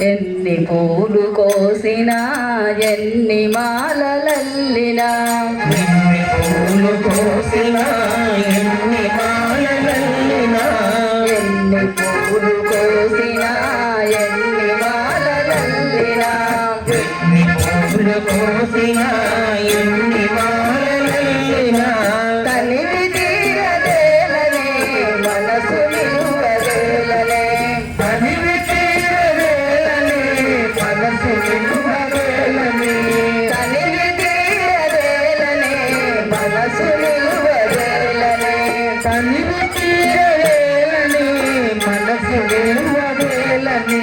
ఎన్ని పూలు కోసినా ఎన్ని మాలలల్లినా. పూలు కోసినా ఎన్ని మాలలల్లినా. ఎన్ని పూలు కోసినా ఎన్ని మాలలల్లినా. ఎన్ని పూలు వేలని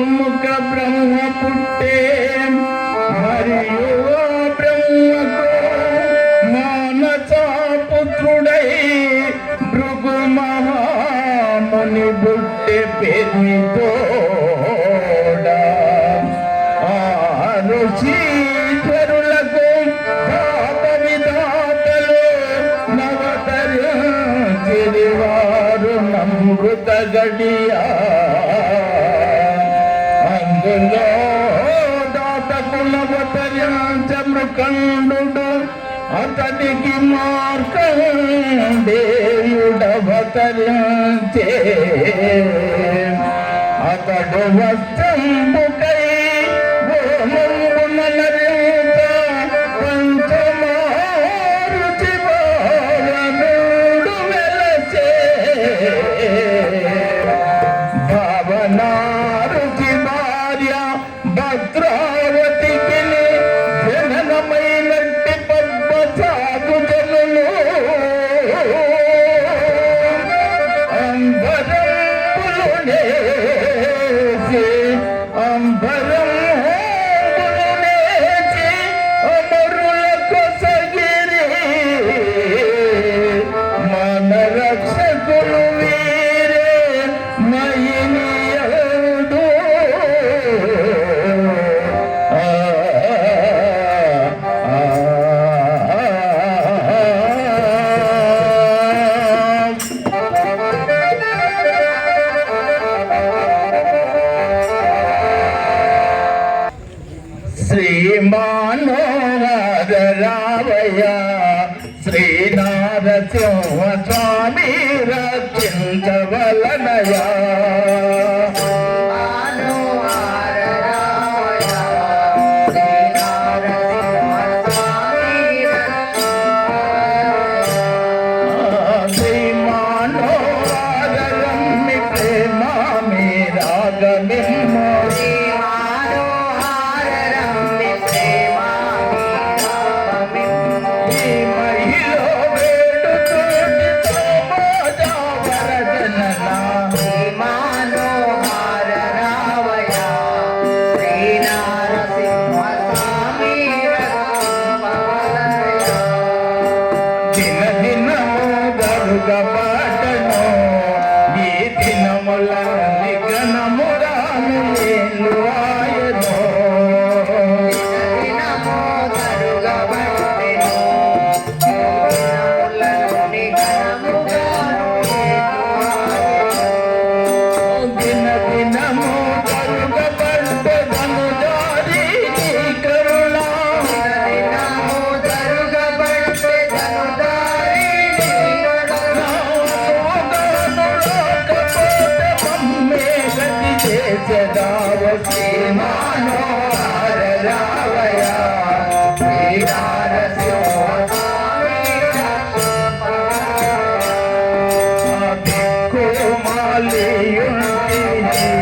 ब्रह्म का ब्रह्म पुट्टे हरियो ब्रह्म को मानसा पुत्रुडै भृगु महामणि बुट्टे पेरी तोड़ा ऋषि ధరులకు పాప విధాతలు నవతరించిరి వారు నమృత గడియా అందులో దాతకు అతడికి మార్కండేయుడవతరించే అతడు వస్త్రంబుకై స్వామి రక్షించవలనయా కనుక పాటను ఈ దినములను ಅಲ್ಲಿ